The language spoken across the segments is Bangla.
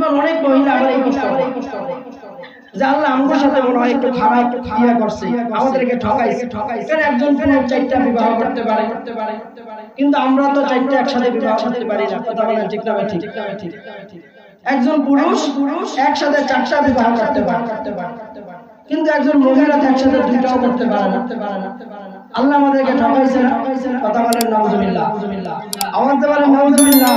এবার অনেক মহিলা আবার এই কষ্ট হয় কিন্তু আমরা তো বলেন একজন মহিলা একসাথে দুইটাও করতে পারে আল্লাহ আমাদেরকে ঠকাইছে, কথা বলেন নাউজুবিল্লাহ আমাদের বলেন নাউজুবিল্লাহ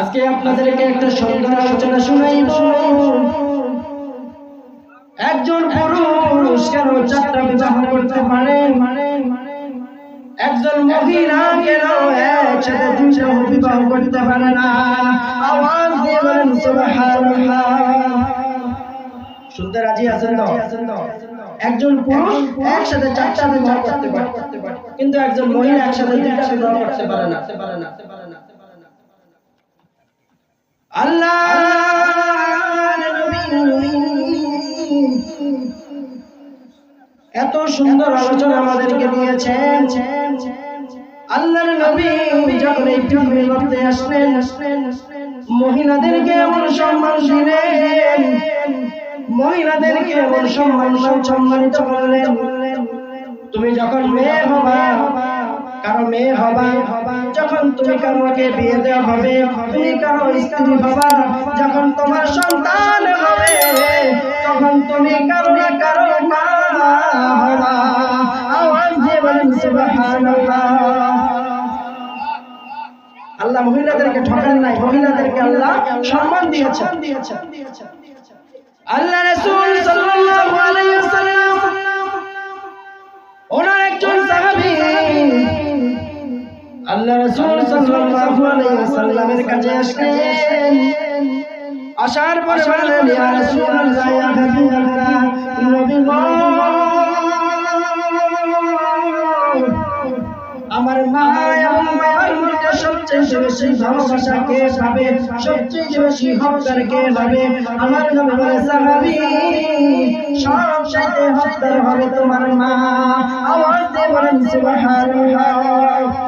আজকে আপনাদেরকে একটা সুন্দর আলোচনা শুনাইব একজন পুরুষ কেন চারটা বিবাহ করতে পারে? একজন মহিলা কেন বিবাহ করতে পারে না? আওয়াজ দিয়ে বলেন আছেন একজন পুরুষ একসাথে চারটা বিবাহ করতে পারে, কিন্তু একজন মহিলা একসাথে দুইটা বিবাহ করতে পারে না পারে না। এত সুন্দর আলোচনা আমাদেরকে দিয়েছেন। আল্লাহর নবী যখন এই পৃথিবীর মধ্যে আসলেন মহিলাদেরকে এমন সম্মান দিলেন মহিলাদেরকে এমন সম্মান সম্মানিত করলেন। তুমি যখন মেয়ে হবা কারও মেয়ে হবা যখন তুমি কারোকে বিয়ে দেওয়া হবে তুমি কারও স্ত্রী হবা যখন তোমার সন্তান হবে তখন তুমি কারও না কারও মা হবা। আওয়াজ দিয়ে বলেন সুবহানাল্লাহ। আল্লাহ মহিলাদেরকে ঠকান নাই মহিলাদেরকে আল্লাহ সম্মান দিয়েছেন। আল্লাহ রাসূল সাল্লাল্লাহু আলাইহি আল্লাহ রাসূল সাল্লাল্লাহু আলাইহি ওয়াসাল্লামের কাছে আসলেন আসার পরে বললেন ইয়া রাসূলুল্লাহ, ইয়া হাবিবাল্লাহ, নবী আমার মা এবং বাবার মধ্যে সবচেয়ে বেশি ভালোবাসা কে পাবে? সবচেয়ে বেশি হকদার কে পাবে? আমার নবী বলে, সাহাবী, সব চাইতে হকদার হবে তোমার মা। আওয়াজ দিয়ে বলেন, সুবহানাল্লাহ।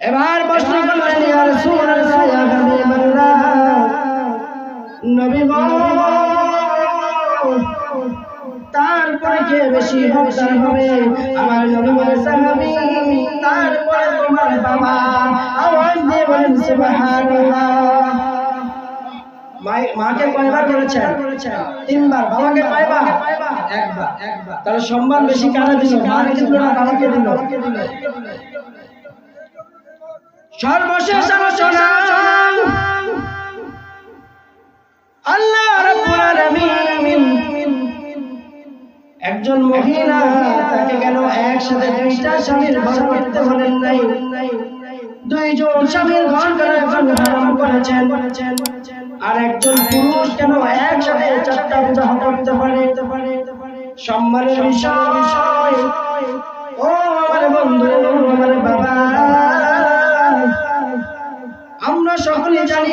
এবার প্রশ্ন করলেন নবী গো তারপরে কে বেশি হকদার হবে? আমার বলে সাহাবী, তারপরে তোমার বাবা। আওয়াজ দিয়ে বলেন, সুবহানাল্লাহ। মাকে কয়বার করেছেন? তিনবার। বাবাকে কয়বার? একবার। তাহলে সম্মান বেশি কারা দিল? মাকে দিল না বাবাকে দিল? সর্বশেষ আলোচনা। আল্লাহ রাব্বুল আলামিন একজন মহিলা তাকে কেন একসাথে দুইটা স্বামীর ঘর করতে বলেন নাই। দুইজন স্বামীর ঘর করার জন্য হারাম করেছেন। আর একজন পুরুষ কেন একসাথে চারটা বিবাহ করতে পারে? সম্মানের বিষয়। ও আমার বন্ধু আমার বাবা। আমরা সকলে জানি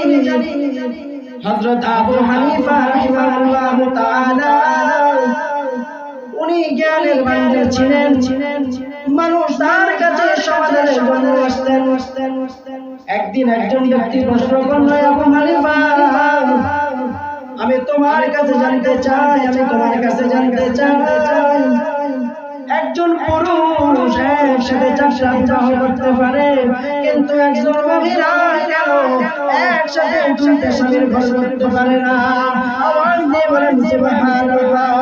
হযরত আবু হানিফা রাহিমাহুল্লাহ তাআলা একদিন একজন ব্যক্তি প্রশ্ন করল আমি তোমার কাছে জানতে চাই, আমি তোমার কাছে জানতে চাই। একজন পুরুষ একসাথে করতে পারে, কিন্তু একজন একসাথে করতে পারে না? সুবহানাল্লাহ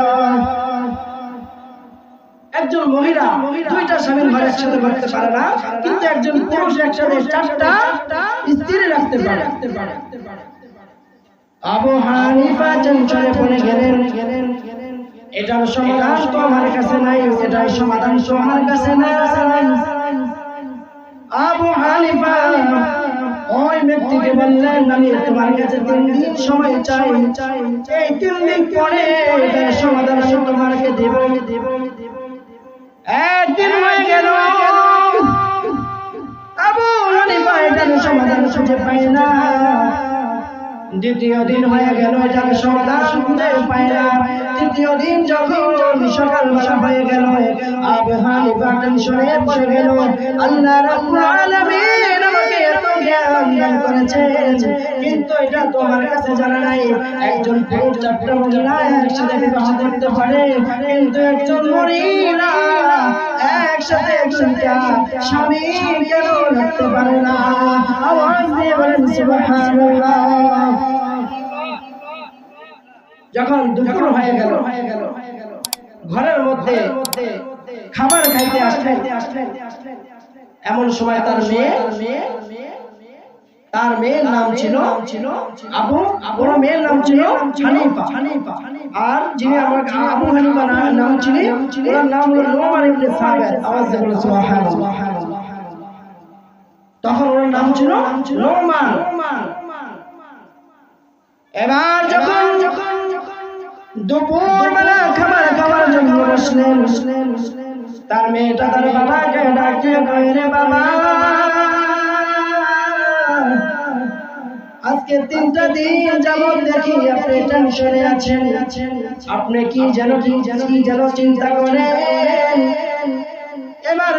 একজন মহিলা দুইটা স্বামীর ঘরে একসাথে করতে পারে না, কিন্তু একজন পুরুষ একসাথে চারটা স্ত্রী রাখতে পারে। আবু হানিফা টেনশনে পড়ে গেলেন। এটার সমাধান তো কাছে নাই, এটার সমাধান তো কাছে নাই। আবু হানিফা, ওই ব্যক্তিকে বললেন, আমি তোমার কাছে তিন দিন সময় চাই। এই তিন দিন পরে সমাধান আমি তোমাকে দেব দেব। একদিন হয়ে গেল। দ্বিতীয় দিন হয়ে গেল এটার সমাধান খুঁজে পাই না। তৃতীয় দিন যখন সকালবেলা হয়ে গেল, আবু হানিফা টেনশনে পড়ে গেল। আল্লাহ রাব্বুল করেছেন। কিন্তু এটা তোমার কাছে জানা নাই। একজন পুরুষ চারটা মহিলা একসাথে করতে পারে, কিন্তু একজন মহিলা একসাথে স্বামী কেন রাখতে পারে না? আওয়াজ দিয়ে বলেন, সুবহানাল্লাহ। যখন দুপুর হয়ে গেল, ঘরের মধ্যে খাবার খাইতে আসলেন। এমন সময় তার মেয়ে তার মেয়ের নাম ছিল আবু ওর মেয়ের নাম ছিল হানিফা। আর যিনি আমার আবু হানিফা নাম ওনার নাম হলো নোমান ইবনে সাবিত। আওয়াজ দিয়ে বলো সুবহানাল্লাহ। তখন ওর নাম ছিল নোমান। এবার যখন যখন দুপুর বেলা খাবার খাবার জন্য বসলেন। তার মেয়েটা তার বাবাকে বাবা তিনটা দিন দেখি আপনি আছেন। আপনি কি যেন কি যেন চিন্তা করেন। এবার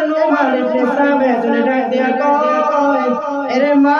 এরে মা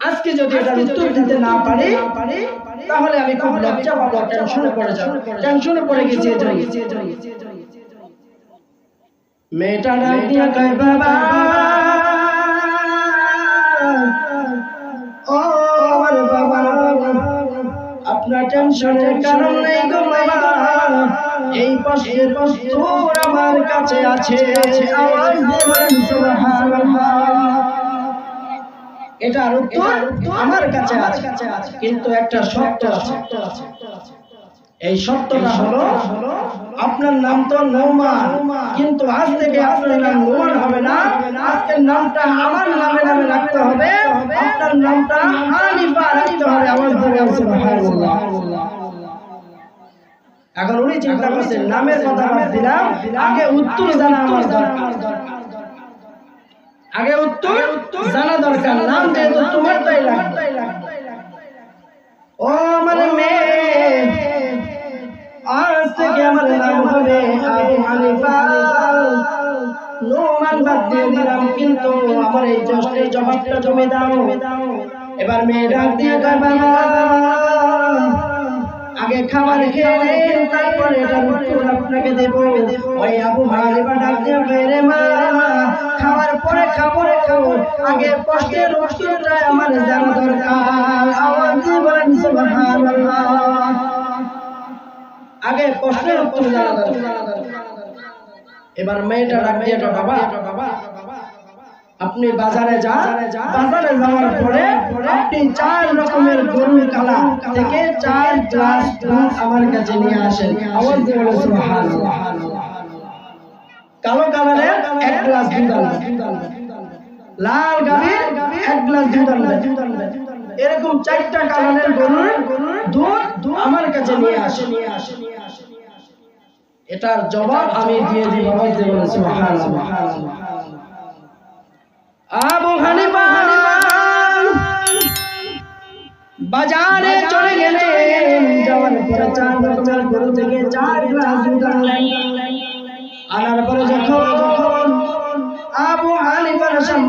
আজকে যদি এটার উত্তর দিতে না পারি তাহলে আমি খুব লজ্জা পাবো টেনশনে পড়ে যাব টেনশনে পড়ে গেছি মেয়েটা ডাক দিয়া কয় বাবা ও আমার বাবা। আপনার টেনশনের কারণ নেই গো বাবা এই প্রশ্নের উত্তর আমার কাছে আছে। বলেন সুবহানাল্লাহ। এটার উত্তর আমার কাছে আছে। কিন্তু একটা শর্ত আছে। এই শর্তটা হলো আপনার নাম তো নৌমান কিন্তু আজ থেকে আপনার নাম নোমান হবে না। আজকের নামটা আমার নামে নামে রাখতে হবে। আপনার নামটা হানিফা রাখতে হবে। আমার ধরে সুবহানাল্লাহ এখন উনি চিন্তা করছেন নামের কথা দিলাম। আগে উত্তর জানা আমার দরকার। আগে উত্তর জানা দরকার নাম যেহেতু তোমারটাই লাগবে ও আমার মেয়ে আজ থেকে আমার নাম হবে আবু হানিফা। নোমান বাদ দিয়ে দিলাম কিন্তু আমার এই জষ্টের জবাবটা তুমি দাও এবার মেয়ে ডাক দিয়ে কয় বাবা। আগে খাবার খেয়ে তারপরে আপনাকে দেব। ওই আবু হানিফা ডাক দিয়ে কয় মা খাবার পরে খাবারে খাব। আগে কষ্টের উত্তরটা আমার জানা দরকার। আগে কষ্টের উত্তর জানা দরকার। এবার মেয়েটা ডাক কয়, বাবা আপনি বাজারে যান বাজারে যাওয়ার পরে আপনি চার রকমের গরুর কালা থেকে চার গ্লাস দুধ আমার কাছে নিয়ে আসেন। আওয়াজ দিয়ে বলে সুবহানাল্লাহ। কালো কালারের এক গ্লাস দুধ লাল গাভীর এক গ্লাস দুধ এরকম চারটা কালারের গরুর দুধ আমার কাছে নিয়ে আসে নিয়ে আসে এটার জবাব আমি দিয়ে দিই আওয়াজ দিয়ে বলে সুবহানাল্লাহ। আবু হানিফা বাজারে চলে গেলেন যাওয়ার পরে চার রকমের গরু থেকে চার গ্লাস দুধ আনলেন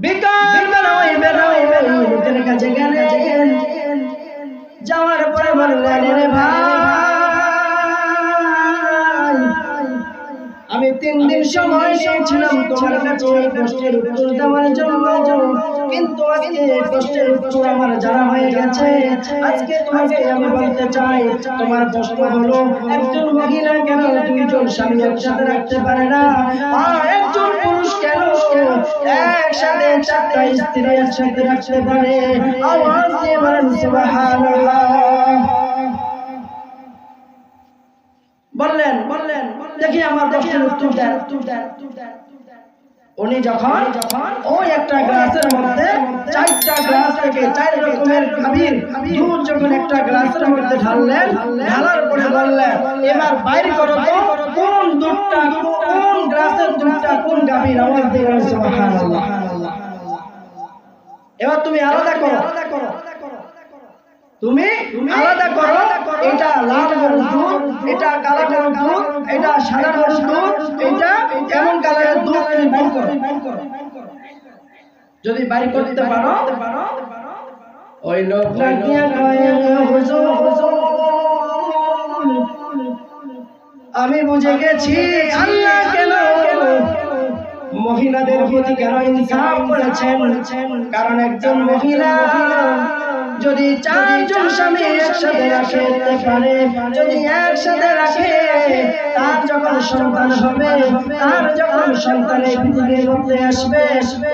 বিকাল বেরোয় বেরোয় বেরোয় লোকের কাছে গেলেন যাওয়ার পরে বললেন রে ভাই, আমি তিন দিন সময় চেয়েছিলাম তোমার কাছে এই প্রশ্নের উত্তর দেওয়ার জন্য। কিন্তু আজকে প্রশ্নের উত্তর আমার জানা হয়ে গেছে। আজকে তোমাকে আমি বলতে চাই, তোমার প্রশ্ন হলো, একজন মহিলা কেন দুইজন স্বামী একসাথে রাখতে পারে না? বললেন বললেন, দেখি আমার প্রশ্নের উত্তর দেন। উনি যখন যখন ওই একটা গ্লাসের মধ্যে চারটা গ্লাস থেকে চার রকমের গাভীর দুধ যখন একটা গ্লাসের মধ্যে ঢাললেন ঢালার পরে বললেন এবার বাইর করো তো কোন দুধটা কোন গ্লাসের দুধটা কোন গাভীর? আওয়াজ দিয়ে সুবহানাল্লাহ। এবার তুমি আলাদা করো। আলাদা করো তুমি আলাদা করো এটা লাল গরুর দুধ এটা কালো গরুর দুধ এটা সাদা যদি বাইর করতে পারো ওই হুজুর। আমি বুঝে গেছি আল্লাহ কেন মহিলাদের প্রতি কেন ইনসাফ করেছেন? কারণ একজন মহিলা যদি চারজন স্বামী একসাথে রাখে পারে। যদি একসাথে রাখে, তার যখন সন্তান হবে, তার যখন সন্তানের পৃথিবীর মধ্যে আসবে,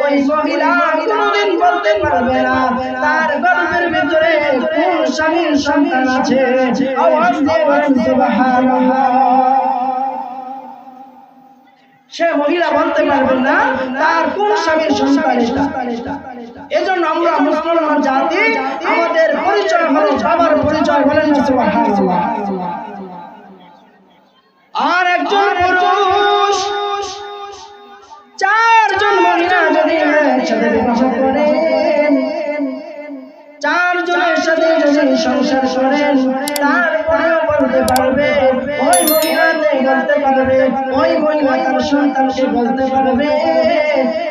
ওই মহিলা কোনদিন বলতে পারবে না। তার গর্ভের ভিতরে কোন স্বামীর সন্তান আছে? আওয়াজ দিয়ে সে মহিলা বলতে পারবেন না, তার কোন স্বামীর সন্তান এজন্য আমরা মুসলমান জাতি, আমাদের পরিচয় হলো, বাবার পরিচয় বলেন আর একজন পুরুষ, চারজন মহিলা যদি চারজনের সাথে যদি সংসার করেন, তারপরেও বলতে পারবে, ওই বলতে পারবে, ওই মহিলা তার সন্তানকে বলতে পারবে,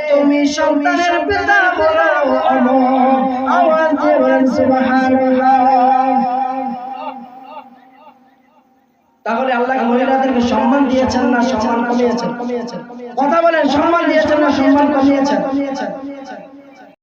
তুমি সন্তানের পিতা বলো অমর আওয়াজ দিয়ে বলেন তাহলে আল্লাহ মহিলাদেরকে সম্মান দিয়েছেন না সম্মান কমিয়েছেন? কথা বলেন, সম্মান দিয়েছেন না সম্মান কমিয়েছেন?